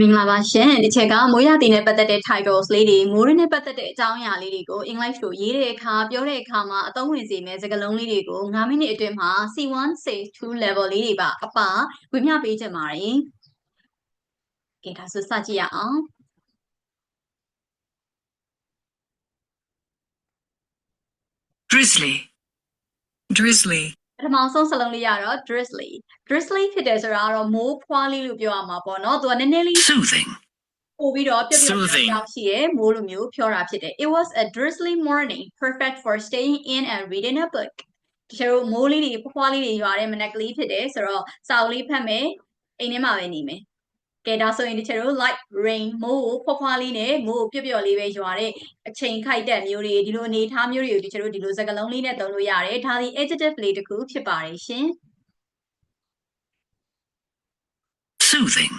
မင်္ဂလာပါရှင်ဒီချက်ကမိုးရသည်နဲ့ပတ်သက်တဲ့ titles လေးတွေမိုးရင်းနဲ့ပတ်သက်တဲ့အကြောင်းအရာလေးတွေကို English ကိုရေးတဲ့အခါပြောတဲ့အခါမှာအသုံးဝင်စေမယ့်စကားလုံးလေးတွေကို9မိနစ်အတွင်းမှာ C1 C2 level လေးတွေပါအပါဝင်မျှပေးချင်ပါတယ်။ကဲဒါဆိုစကြည့်ရအောင် drizzly, drizzly, ပ ထမဆုံးစလုံးလေးကတော့ drizzly drizzly ဖြစ်တယ်ဆိုတာကတော့မိုးဖွားလေးလို့ပြောရမှာပေါ့နော်။သူကနည်းနည်းလေး soothing, ပို့ပြီးတော့ပြပြပြ Soothing ပြောင်းရှိရဲမိုးလိုမျိုးဖြောတာဖြစ်တယ် It was a drizzly morning perfect for staying in and reading a book တချို့မိုးလေးတွေဖွားလေးတွေရွာတဲ့မနက်ကလေးဖြစ်တယ်ဆိုတော့စာအုပ်လေးဖတ်မယ်အိမ်ထဲမှာပဲနေမယ် ကဲဒါဆိုရင်တချို့ light rain မိုးကိုဖွားဖွားလေးနဲ့မိုးကိုပြပြလေးပဲရွာတဲ့အချိန်ခိုက်တဲ့မျိုးတွေဒီလိုအနေအထားမျိုးတွေကိုတချို့ဒီလိုစကားလုံးလေးနဲ့သုံးလို့ရတယ်ဒါဒီ adjective လေးတစ်ခုဖြစ်ပါတယ်ရှင် soothing,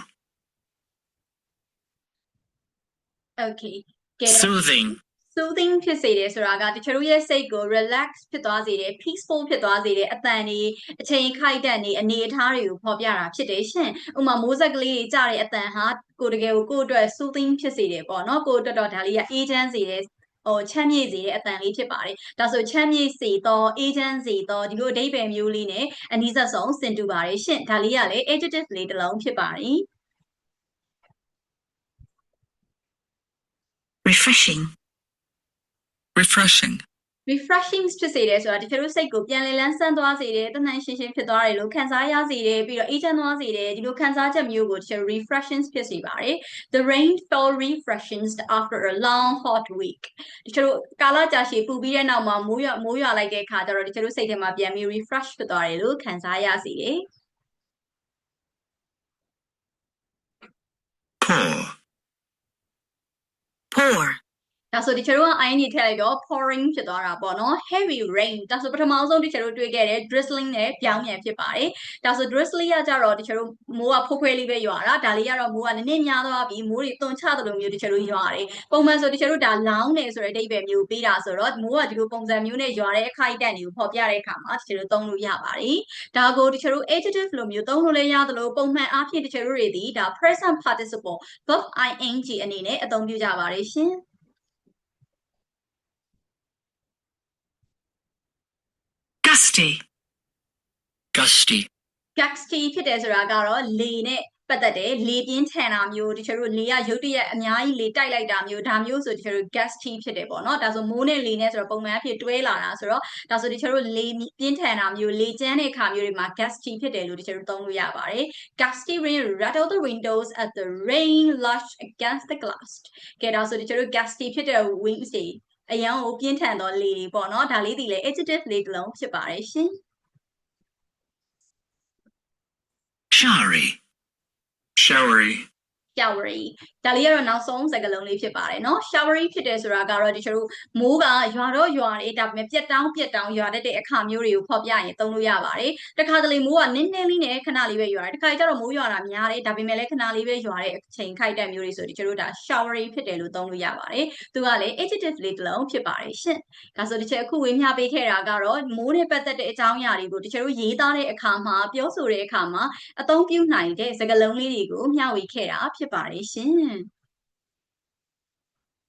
okay ကဲ soothing, soothing ဖြစ်စေတယ်ဆိုတာကတချို့တို့ရဲ့စိတ်ကို relax ဖြစ်သွားစေတယ် peaceful ဖြစ်သွားစေတယ်အတန်တွေအချိန်ခိုက်တဲ့နေအနေအထားတွေကိုဖော်ပြတာဖြစ်တယ်ရှင်ဥပမာမိုးစက်ကလေးတွေကြားတဲ့အတန်ဟာကိုယ်တကယ်ကိုကိုယ့်အတွက် soothing ဖြစ်စေတယ်ပေါ့နော်ကိုယ့်အတွက်တော့ဒါလေးကအေးချမ်းစေတယ်ဟိုချမ်းမြေ့စေတဲ့အတန်လေးဖြစ်ပါတယ်ဒါဆိုချမ်းမြေ့စေတော့အေးချမ်းစေတော့ဒီလိုအဓိပ္ပာယ်မျိုးလေးနဲ့အနည်းဆက်ဆုံးဆင်တူပါတယ်ရှင်ဒါလေးကလည်း adjective လေးတစ်လုံးဖြစ်ပါတယ် refreshing, refreshing, refreshing ဖြစ်စေတယ်ဆိုတာတချို့တို့စိတ်ကိုပြန်လည်လန်းဆန်းသွားစေတယ်တဏှာရှင်းရှင်းဖြစ်သွားတယ်လို့ခံစားရစေတယ်ပြီးတော့အေးချမ်းသွားစေတယ်ဒီလိုခံစားချက်မျိုးကိုတချို့ refreshing ဖြစ်စေပါတယ် the rain fell refreshing after a long hot week တချို့တို့ကာလကြာရှည်ပူပြီးတဲ့နောက်မှာမိုးရွာမိုးရွာလိုက်တဲ့အခါကျတော့တချို့တို့စိတ်ထဲမှာပြန်ပြီး refresh ဖြစ်သွားတယ်လို့ခံစားရစေတယ် pour, pour, ဒါဆိုဒီချေတို့က ing ထည့်လိုက်တော့ pouring ဖြစ်သွားတာပေါ့နော် heavy rain ဒါဆိုပထမဆုံးဒီချေတို့တွေ့ခဲ့တဲ့ drizzling နဲ့ပြောင်းပြန်ဖြစ်ပါတယ်ဒါဆို drizzly ကကြတော့ဒီချေတို့မိုးကဖိုးခွဲလေးပဲရွာတာဒါလေးကတော့မိုးကနည်းနည်းများသွားပြီးမိုးတွေသွန်ချတဲ့လိုမျိုးဒီချေတို့ရွာတယ်ပုံမှန်ဆိုဒီချေတို့ဒါလောင်းနေဆိုတဲ့အဓိပ္ပာယ်မျိုးပေးတာဆိုတော့မိုးကဒီလိုပုံစံမျိုးနဲ့ရွာတဲ့အခိုက်အတန့်တွေကိုဖော်ပြတဲ့အခါမှာဒီချေတို့သုံးလို့ရပါတယ်ဒါကိုဒီချေတို့ adjective လိုမျိုးသုံးလို့လည်းရသလိုပုံမှန်အားဖြင့်ဒီချေတို့တွေဒီဒါ present participle verb ing အနေနဲ့အသုံးပြုကြပါတယ်ရှင် gusty, gusty, gusty ဖြစ်တယ်ဆိုတာကတော့လေနဲ့ပတ်သက်တယ်လေပြင်းထန်တာမျိုးတချို့တို့လေကရုတ်တရက်အများကြီးလေတိုက်လိုက်တာမျိုးဒါမျိုးဆိုတချို့တို့ gusty ဖြစ်တယ်ပေါ့နော်ဒါဆိုမိုးနဲ့လေနဲ့ဆိုတော့ပုံမှန်အဖြစ်တွဲလာတာဆိုတော့ဒါဆိုတချို့တို့လေပြင်းထန်တာမျိုးလေကျန်းတဲ့ခါမျိုးတွေမှာ gusty ဖြစ်တယ်လို့တချို့တို့သုံးလို့ရပါတယ် gusty rain rattle the windows as the rain lashed against the glass ကဲဒါဆိုတချို့တို့ gusty ဖြစ်တဲ့ wings တွေ အရန်ကိုပြင်းထန်သောလေတွေပေါ့နော်ဒါလေးဒီလေ adjective လေးတစ်လုံးဖြစ်ပါတယ်ရှင် showery, showery, showery ဒါလေးကတော့နောက်ဆုံးစကားလုံးလေးဖြစ်ပါတယ်เนาะ showery ဖြစ်တယ်ဆိုတာကတော့ဒီကျတို့မိုးကရွာတော့ရွာတယ်ဒါပေမဲ့ပြက်တောင်းပြက်တောင်းရွာတတ်တဲ့အခါမျိုးတွေကိုဖော်ပြရင်သုံးလို့ရပါတယ်တခါတလေမိုးကနည်းနည်းလေးနဲ့ခဏလေးပဲရွာတယ်တခါကျတော့မိုးရွာတာများတယ်ဒါပေမဲ့လည်းခဏလေးပဲရွာတဲ့အချိန်ခိုက်တဲ့မျိုးတွေဆိုဒီကျတို့ဒါ showery ဖြစ်တယ်လို့သုံးလို့ရပါတယ်သူကလည်း adjective လေးတစ်လုံးဖြစ်ပါတယ်ရှင့်ဒါဆိုဒီချက်အခုဝေမျှပေးခဲ့တာကတော့မိုးနဲ့ပတ်သက်တဲ့အကြောင်းအရာတွေကိုဒီကျတို့ရေးသားတဲ့အခါမှာပြောဆိုတဲ့အခါမှာအသုံးပြုနိုင်တဲ့စကားလုံးလေးတွေကိုမျှဝေခဲ့တာဖြစ်ပါတယ်ရှင်